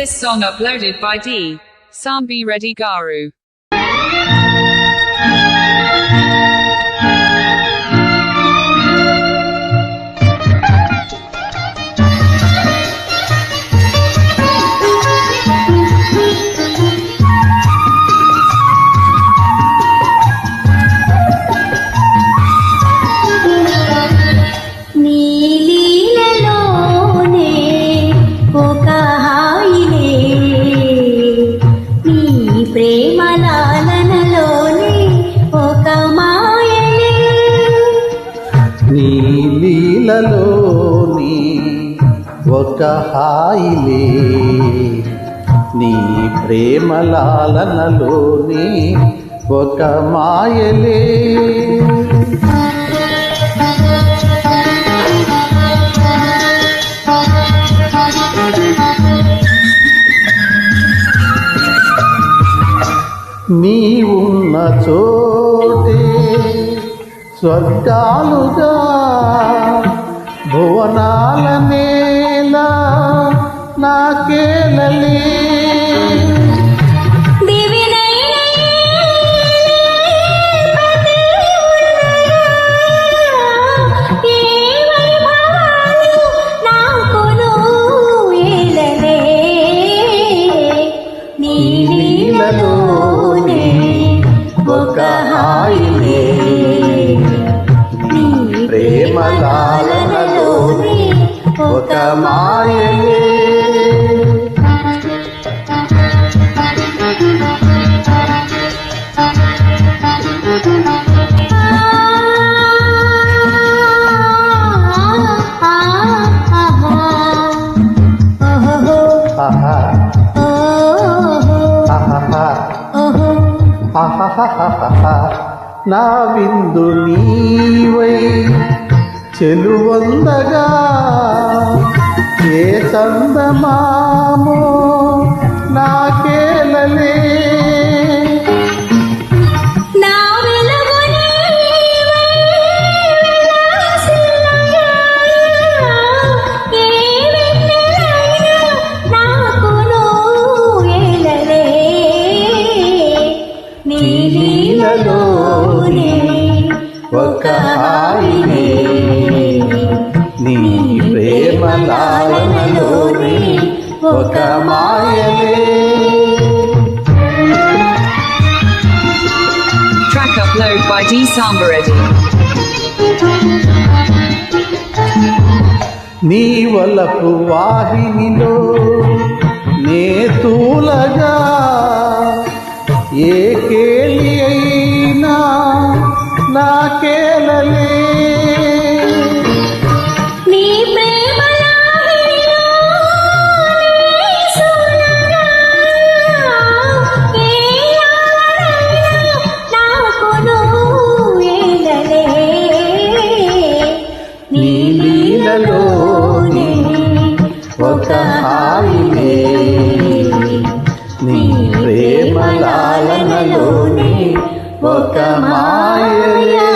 This song uploaded by D. Sambi Reddy Garu. లీలలోని ఒక హాయిలే. నీ ప్రేమలాలనలోని ఒక మాయలే. నీ ఉన్న చోటే స్వర్గాలుగా భువనాల నేల నాకేలలే ఒక నా విందు నీవై. చెలువందగా ఏ చందమామో నాకేలలే నీ ప్రేమలాలనలోని ఒక మాయలే Track upload by D. Samba Reddy. నీ వలపు వాహినిలో నే తూలగా ఏ కేలి అయినా నాకేలలే నీ ప్రేమలాహిలో నీ సోనగా, ఏ ఆలరైనా నాకును ఏలలే. నీ లీలలోని ఒక హాయిలే నీ ప్రేమలాలనలోని ఒక మాయలే